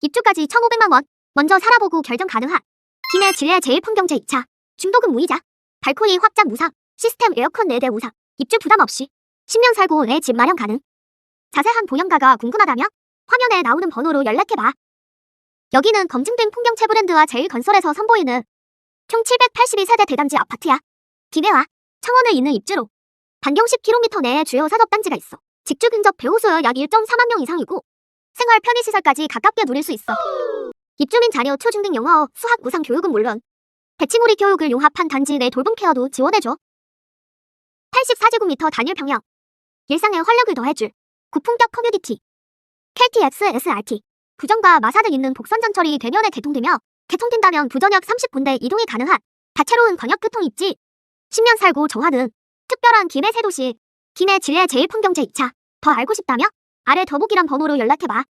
입주까지 1,500만 원. 먼저 살아보고 결정 가능한. 기내 진례 제일풍경제 2차. 중도금 무이자. 발코니 확장 무상. 시스템 에어컨 4대 무상. 입주 부담 없이. 10년 살고 내 집 마련 가능. 자세한 보형가가 궁금하다면 화면에 나오는 번호로 연락해봐. 여기는 검증된 풍경채 브랜드와 제일건설에서 선보이는 총 782세대 대단지 아파트야. 기내와 청원에 있는 입주로 반경 10km 내에 주요 산업단지가 있어. 직주 근접 배우수요 약 1.4만 명 이상이고 생활 편의시설까지 가깝게 누릴 수 있어. 입주민 자녀 초중등 영어, 수학 우상 교육은 물론 대치무리 교육을 융합한 단지 내 돌봄 케어도 지원해줘. 84제곱미터 단일 평형. 일상에 활력을 더해줄 고품격 커뮤니티. KTX SRT. 부정과 마사 등 있는 복선전철이 대면에 개통되며 개통된다면 부전역 30분대 이동이 가능한 다채로운 광역교통 입지. 10년 살고 정하는 특별한 김해 세도시 김해 진례 제일풍경제 2차. 더 알고 싶다며 아래 더보기란 번호로 연락해봐.